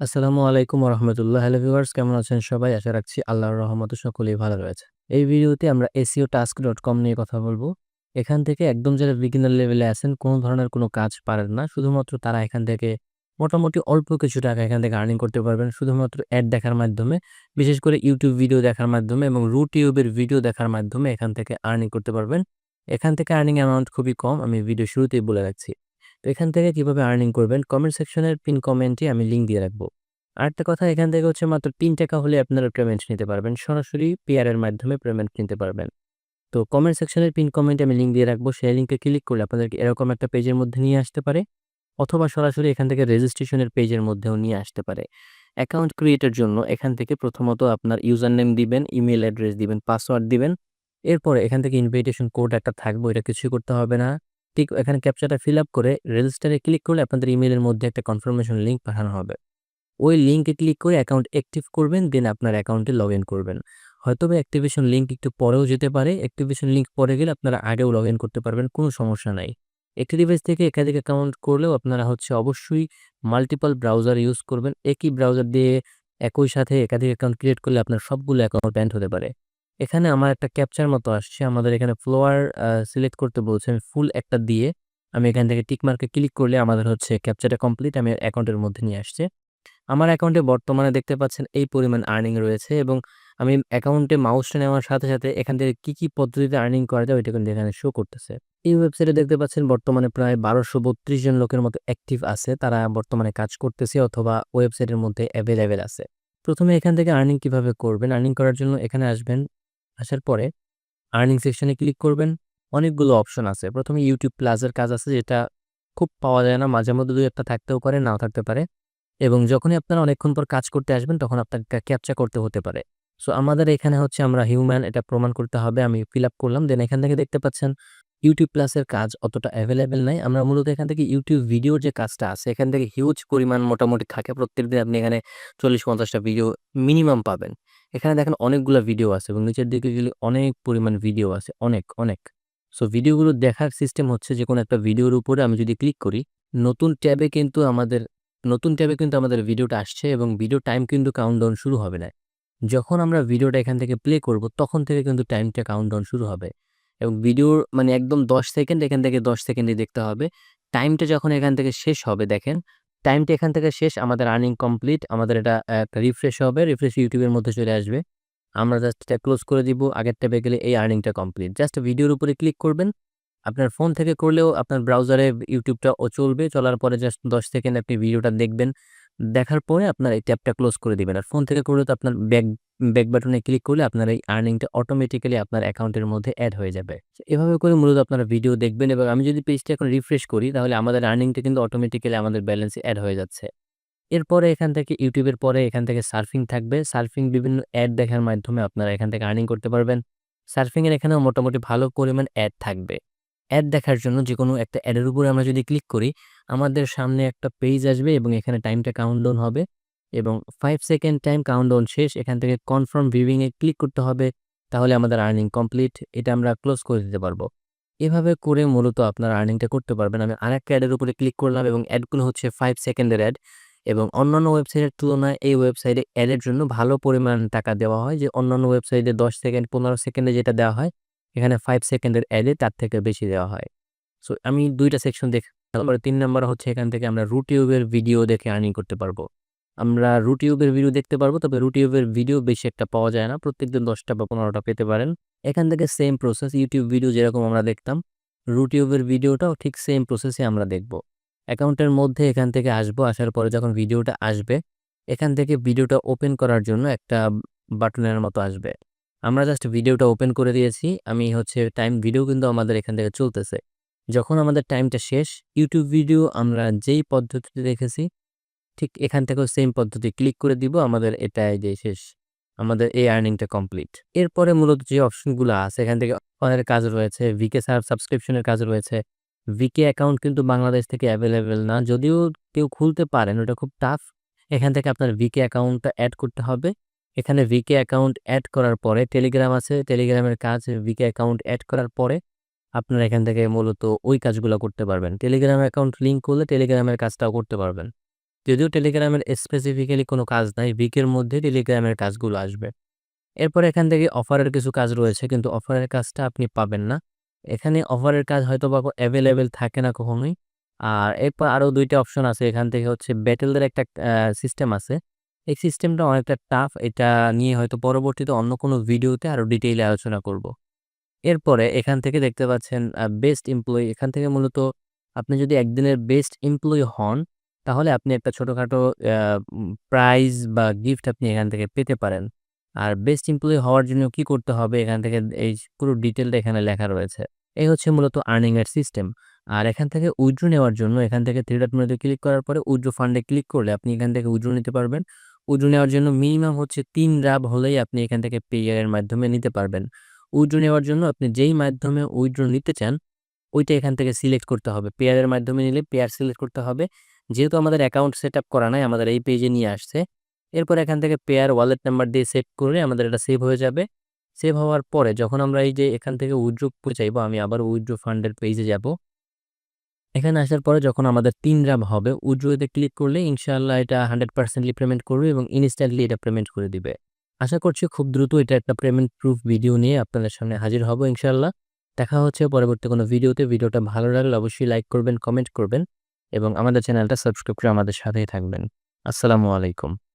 আসসালামু আলাইকুম রহমতুল্লাহ hello viewers, কেমন আছেন সবাই? আশা রাখছি আল্লাহর রহমতে সকলেই ভালো রয়েছে। এই ভিডিওতে আমরা এসিও টাস্ক ডট কম নিয়ে কথা বলব। এখান থেকে একদম যারা বিগিনার লেভেলে আছেন, কোনো ধরনের কোনো কাজ পারেন না। শুধুমাত্র তারা এখান থেকে মোটামুটি অল্প কিছু টাকা এখান থেকে আর্নিং করতে পারবেন। শুধুমাত্র অ্যাড দেখার মাধ্যমে, বিশেষ করে ইউটিউব ভিডিও দেখার মাধ্যমে এবং রুটিউবের ভিডিও দেখার মাধ্যমে এখান থেকে আর্নিং করতে পারবেন। এখান থেকে আর্নিং অ্যামাউন্ট খুবই কম, আমি ভিডিও শুরুতেই বলে রাখছি। তো এখান থেকে কীভাবে আর্নিং করবেন? কমেন্ট সেকশনের পিন কমেন্টে আমি লিঙ্ক দিয়ে রাখব। আরেকটা কথা, এখান থেকে হচ্ছে মাত্র তিন টাকা হলে আপনারা পেমেন্ট নিতে পারবেন। সরাসরি পিআরের মাধ্যমে পেমেন্ট নিতে পারবেন। তো কমেন্ট সেকশনের পিন কমেন্টে আমি লিঙ্ক দিয়ে রাখব। সেই লিঙ্কে ক্লিক করলে আপনাদেরকে এরকম একটা পেজের মধ্যে নিয়ে আসতে পারে। অথবা সরাসরি এখান থেকে রেজিস্ট্রেশনের পেজের মধ্যেও নিয়ে আসতে পারে। অ্যাকাউন্ট ক্রিয়েটের জন্য এখান থেকে প্রথমত আপনার ইউজার নেম দিবেন ইমেল অ্যাড্রেস দিবেন পাসওয়ার্ড দিবেন। এরপরে এখান থেকে ইনভিটেশন কোড একটা থাকবে এটা কিছুই করতে হবে না। ঠিক এখানে ক্যাপচারটা ফিল আপ করে রেজিস্টারে ক্লিক করলে আপনাদের ইমেলের মধ্যে একটা কনফার্মেশন লিঙ্ক পাঠানো হবে। ওই লিঙ্কে ক্লিক করে অ্যাকাউন্ট অ্যাক্টিভ করবেন দেন আপনার অ্যাকাউন্টে লগ করবেন। হয়তো বা অ্যাক্টিভেশন লিঙ্ক একটু পরেও যেতে পারে অ্যাক্টিভেশন লিঙ্ক পরে গেলে আপনারা আগেও লগ করতে পারবেন, কোনো সমস্যা নাই। একটি ডিভাইস থেকে একাধিক অ্যাকাউন্ট করলেও আপনারা হচ্ছে অবশ্যই মাল্টিপল ব্রাউজার ইউজ করবেন। একই ব্রাউজার দিয়ে একই সাথে একাধিক অ্যাকাউন্ট ক্রিয়েট করলে আপনার সবগুলো অ্যাকাউন্ট ব্যান্ড হতে পারে। এখানে আমার একটা ক্যাপচার মতো আসছে। আমাদের এখানে ফ্লোয়ার সিলেক্ট করতে বলছে। আমি ফুল একটা দিয়ে আমি এখান থেকে টিকমার্কে ক্লিক করলে আমাদের হচ্ছে ক্যাপচারটা কমপ্লিট আমি অ্যাকাউন্টের মধ্যে নিয়ে আসছে। আমার অ্যাকাউন্টে বর্তমানে দেখতে পাচ্ছেন এই পরিমাণ আর্নিং রয়েছে এবং আমি অ্যাকাউন্টে মাউসটা নেওয়ার সাথে সাথে এখান থেকে কি কি পদ্ধতিতে আর্নিং করা যায় ওইটা কিন্তু এখানে শো করতেছে। এই ওয়েবসাইটে দেখতে পাচ্ছেন বর্তমানে প্রায় বারোশো বত্রিশ জন লোকের মতো অ্যাক্টিভ আছে। তারা বর্তমানে কাজ করতেছে অথবা ওয়েবসাইটের মধ্যে অ্যাভেলেবেল আছে। প্রথমে এখান থেকে আর্নিং কীভাবে করবেন? আর্নিং করার জন্য এখানে আসবেন আসার পরে আর্নিং সেকশনে ক্লিক করবেন। অনেকগুলো অপশন আছে। প্রথমে ইউটিউব প্লাসের কাজ আছে যেটা খুব পাওয়া যায় না। মাঝে মধ্যে দুই একটা থাকতেও পারে, নাও থাকতে পারে। এবং যখনই আপনারা অনেকক্ষণ পর কাজ করতে আসবেন, তখন আপনাকে ক্যাপচা করতে হতে পারে। সো আমাদের এখানে হচ্ছে আমরা হিউম্যান এটা প্রমাণ করতে হবে। আমি ফিল আপ করলাম। দেন এখান থেকে দেখতে পাচ্ছেন ইউটিউব প্লাসের কাজ অতটা অ্যাভেলেবেল নাই। আমরা মূলত এখান থেকে ইউটিউব ভিডিওর যে কাজটা আছে, এখান থেকে হিউজ পরিমাণ মোটামুটি থাকে। প্রত্যেকদিন আপনি এখানে চল্লিশ পঞ্চাশটা ভিডিও মিনিমাম পাবেন। এখানে দেখেন অনেকগুলো ভিডিও আছে এবং নিচের দিকে গেলে অনেক পরিমাণ ভিডিও আছে, অনেক অনেক। সো ভিডিওগুলো দেখার সিস্টেম হচ্ছে যে কোনো একটা ভিডিওর উপরে আমি যদি ক্লিক করি, নতুন ট্যাবে কিন্তু আমাদের, নতুন ট্যাবে কিন্তু আমাদের ভিডিওটা আসছে এবং ভিডিও টাইম কিন্তু কাউন্টডাউন শুরু হবে না। যখন আমরা ভিডিওটা এখান থেকে প্লে করব, তখন থেকে কিন্তু টাইমটা কাউন্টডাউন শুরু হবে। এবং ভিডিওর মানে একদম দশ সেকেন্ড এখান থেকে দশ সেকেন্ডে দেখতে হবে। টাইমটা যখন এখান থেকে শেষ হবে, দেখেন টাইমটা এখান থেকে শেষ, আমাদের আর্নিং কমপ্লিট আমাদের এটা একটা রিফ্রেশ হবে রিফ্রেশ ইউটিউবের মধ্যে চলে আসবে। আমরা জাস্ট এটা ক্লোজ করে দিব, আগের ট্যাবে গেলে এই আর্নিংটা কমপ্লিট জাস্ট ভিডিওর উপরে ক্লিক করবেন, আপনার ফোন থেকে করলেও আপনার ব্রাউজারে ইউটিউবটা ও চলবে, চলার পরে জাস্ট দশ সেকেন্ড আপনি ভিডিওটা দেখবেন, দেখার পরে আপনার এই ট্যাবটা ক্লোজ করে দিবেন। আর ফোন থেকে করলে তো আপনার ব্যাক ব্যাক বাটনে ক্লিক করলে আপনার এই আর্নিংটা অটোমেটিক্যালি আপনার অ্যাকাউন্টের মধ্যে অ্যাড হয়ে যাবে। এভাবে করে মূলত আপনারা ভিডিও দেখবেন এবং আমি যদি পেজটা এখন রিফ্রেশ করি, তাহলে আমাদের আর্নিংটা কিন্তু অটোমেটিক্যালি আমাদের ব্যালেন্সে অ্যাড হয়ে যাচ্ছে। এরপরে এখান থেকে ইউটিউবের পরে এখান থেকে সার্ফিং থাকবে। সার্ফিং বিভিন্ন অ্যাড দেখার মাধ্যমে আপনারা এখান থেকে আর্নিং করতে পারবেন। সার্ফিংয়ের এখানেও মোটামুটি ভালো পরিমাণ অ্যাড থাকবে। অ্যাড দেখার জন্য যে কোনো একটা অ্যাডের উপরে আমরা যদি ক্লিক করি, আমাদের সামনে একটা পেজ আসবে এবং এখানে টাইমটা কাউন্টডাউন হবে। এবং ফাইভ সেকেন্ড টাইম কাউন্টডাউন শেষ, এখান থেকে কনফার্ম ভিউইংয়ে ক্লিক করতে হবে, তাহলে আমাদের আর্নিং কমপ্লিট এটা আমরা ক্লোজ করে দিতে পারব। এভাবে করে মূলত আপনার আর্নিংটা করতে পারবেন। আমি আরেকটা অ্যাডের উপরে ক্লিক করলাম এবং অ্যাডগুলো হচ্ছে ফাইভ সেকেন্ডের অ্যাড এবং অন্যান্য ওয়েবসাইটের তুলনায় এই ওয়েবসাইটে অ্যাডের জন্য ভালো পরিমাণ টাকা দেওয়া হয়, যে অন্যান্য ওয়েবসাইটে দশ সেকেন্ড পনেরো সেকেন্ডে যেটা দেওয়া হয়, এখানে ফাইভ সেকেন্ডের অ্যাডে তার থেকে বেশি দেওয়া হয়। সো আমি দুইটা সেকশন দেখে তারপরে তিন নাম্বার হচ্ছে এখান থেকে আমরা রুটিউবের ভিডিও দেখে আর্নিং করতে পারব। আমরা রুটিউবের ভিডিও দেখতে পারব, তবে রুটিউবের ভিডিও বেশি একটা পাওয়া যায় না। প্রত্যেকদিন দশটা বা পনেরোটা পেতে পারেন। এখান থেকে সেম প্রসেস ইউটিউব ভিডিও যেরকম আমরা দেখতাম রুটিউবের ভিডিওটাও ঠিক সেম প্রসেসে আমরা দেখব। অ্যাকাউন্টের মধ্যে এখান থেকে আসব, আসার পরে যখন ভিডিওটা আসবে, এখান থেকে ভিডিওটা ওপেন করার জন্য একটা বাটনের মতো আসবে। আমরা জাস্ট ভিডিওটা ওপেন করে দিয়েছি। আমি হচ্ছে টাইম ভিডিও কিন্তু আমাদের এখান থেকে চলতেছে। যখন আমাদের টাইমটা শেষ ইউটিউব ভিডিও আমরা যেই পদ্ধতিতে দেখেছি ঠিক এখান থেকেও সেম পদ্ধতি ক্লিক করে দিব, আমাদের এটাই যে শেষ, আমাদের এই আর্নিংটা কমপ্লিট এরপরে মূলত যে অপশনগুলো আছে, এখান থেকে অনেক কাজ রয়েছে ভিকে সার্ভ সাবস্ক্রিপশনের কাজ রয়েছে। ভিকে অ্যাকাউন্ট কিন্তু বাংলাদেশ থেকে অ্যাভেলেবেল না, যদিও কেউ খুলতে পারেন, ওটা খুব টাফ এখান থেকে আপনার ভিকে অ্যাকাউন্টটা অ্যাড করতে হবে। এখানে ভিকে অ্যাকাউন্ট অ্যাড করার পরে টেলিগ্রাম আছে টেলিগ্রামের কাজ ভিকে অ্যাকাউন্ট অ্যাড করার পরে আপনারা এখান থেকে মূলত ওই কাজগুলো করতে পারবেন। টেলিগ্রাম অ্যাকাউন্ট লিঙ্ক করলে টেলিগ্রামের কাজটাও করতে পারবেন। যদিও টেলিগ্রামের স্পেসিফিক্যালি কোনো কাজ নাই, উইকের মধ্যে টেলিগ্রামের কাজগুলো আসবে। এরপর এখান থেকে অফারের কিছু কাজ রয়েছে কিন্তু অফারের কাজটা আপনি পাবেন না। এখানে অফারের কাজ হয়তো বা অ্যাভেলেবেল থাকে না কখনোই। আর এরপর আরও দুইটা অপশন আছে এখান থেকে হচ্ছে ব্যাটেলদের একটা সিস্টেম আছে। এই সিস্টেমটা অনেকটা টাফ। এটা নিয়ে হয়তো পরবর্তীতে অন্য কোনো ভিডিওতে আরও ডিটেইলে আলোচনা করব। এরপরে এখান থেকে দেখতে পাচ্ছেন বেস্ট এমপ্লয়ি এখান থেকে মূলত আপনি যদি একদিনের বেস্ট এমপ্লয়ি হন, তাহলে আপনি একটা ছোটোখাটো প্রাইজ বা গিফট আপনি এখান থেকে পেতে পারেন। আর বেস্ট এমপ্লয়ি হওয়ার জন্য কি করতে হবে এখান থেকে এই পুরো ডিটেইলটা এখানে লেখা রয়েছে। এই হচ্ছে মূলত আর্নিং এর সিস্টেম। আর এখান থেকে উইথড্র নেওয়ার জন্য এখান থেকে থ্রি ডট মেনুতে ক্লিক করার পরে উইথড্র ফান্ডে ক্লিক করলে আপনি এখান থেকে উইথড্র নিতে পারবেন। উইথড্র নেওয়ার জন্য মিনিমাম হচ্ছে তিন রাব হলেই আপনি এখান থেকে পেয়ারের মাধ্যমে নিতে পারবেন। উইথড্র নেওয়ার জন্য আপনি যেই মাধ্যমে উইথড্র নিতে চান, ওইটা এখান থেকে সিলেক্ট করতে হবে। পেয়ারের মাধ্যমে নিলে পেয়ার সিলেক্ট করতে হবে। যেহেতু আমাদের অ্যাকাউন্ট সেট আপ করা নাই, আমাদের এই পেজে নিয়ে আসছে। এরপর এখান থেকে পেয়ার ওয়ালেট নাম্বার দিয়ে সেভ করলে আমাদের এটা সেভ হয়ে যাবে। সেভ হওয়ার পরে যখন আমরা এই যে এখান থেকে উইথড্র করতে চাইব, আমি আবার উইথড্র ফান্ডের পেজে যাব। এখানে আসার পরে যখন আমাদের তিন রাম হবে, উইথড্রতে ক্লিক করলে ইনশাআল্লাহ এটা 100% পেমেন্ট করবে এবং ইনস্ট্যান্টলি এটা পেমেন্ট করে দিবে। আশা করছি খুব দ্রুত এটা একটা পেমেন্ট প্রুফ ভিডিও নিয়ে আপনাদের সামনে হাজির হব ইনশাআল্লাহ। দেখা হচ্ছে পরবর্তী কোনো ভিডিওতে। ভিডিওটা ভালো লাগলে অবশ্যই লাইক করবেন, কমেন্ট করবেন এবং আমাদের চ্যানেলটা সাবস্ক্রাইব করে আমাদের সাথেই থাকবেন। আসসালামু আলাইকুম।